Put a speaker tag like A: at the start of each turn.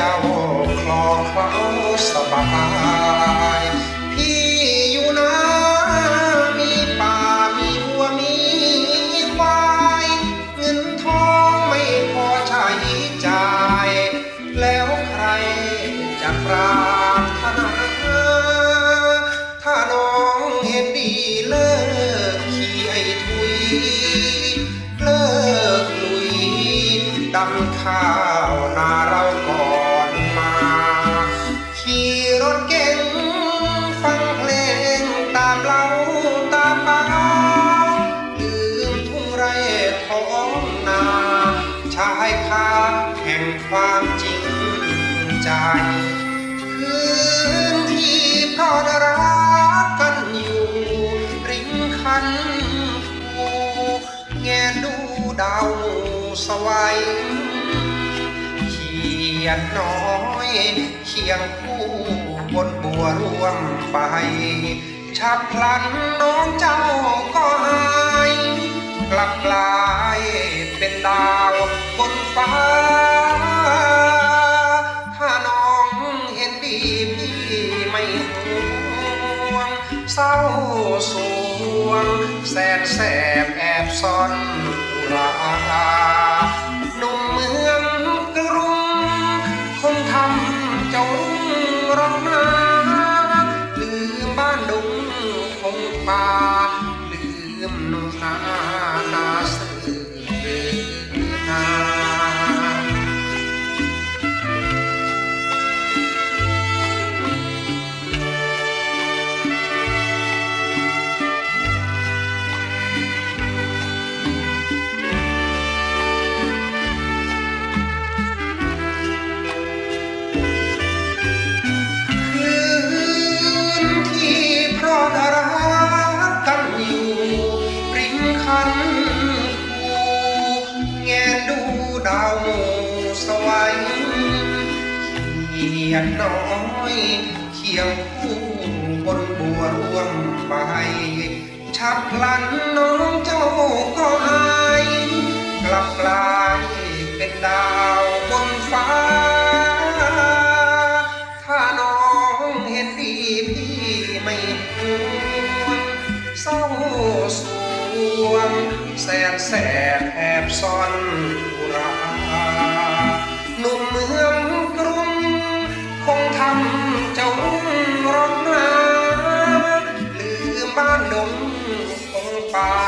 A: เจ้าคลอเคล้าสบายพี่อยู่นะมีป่ามีวัวมีควายเงินทองไม่พอใช้จ่าย แล้วใครจะปราถนาถ้าน้องเห็นดีเลิกขี้ไอ้ทุยเลิกลุยดำข้าวนาเายคาแห่งความจริงใจพื้นที่พราะรักกันอยู่ ริมคันภูแงดูดาวสวัยเขียนน้อยเคียงคู่บนบัวร่วมไปชับพลันน้องเจ้าก็หาย กลับกลายเป็นดาว บนฟ้า ถ้าน้องเห็นดีพี่ไม่ห่วง เศร้าสวง แสนแสบแอบซ่อนราหนุ่มเมืองกรุง คงทำเจ้ารุ่งรองนาลืมบ้านดงคงป่า ขียนน้อยเคียงคู่บนบัวร่วมใบชับพลันน้องเจ้าก็หายกลับกลายเป็นดาวบนฟ้า ถ้าน้องเห็นดีพี่ไม่ห่วงเศร้าสวงแสนแสบแอบซ่อน ร้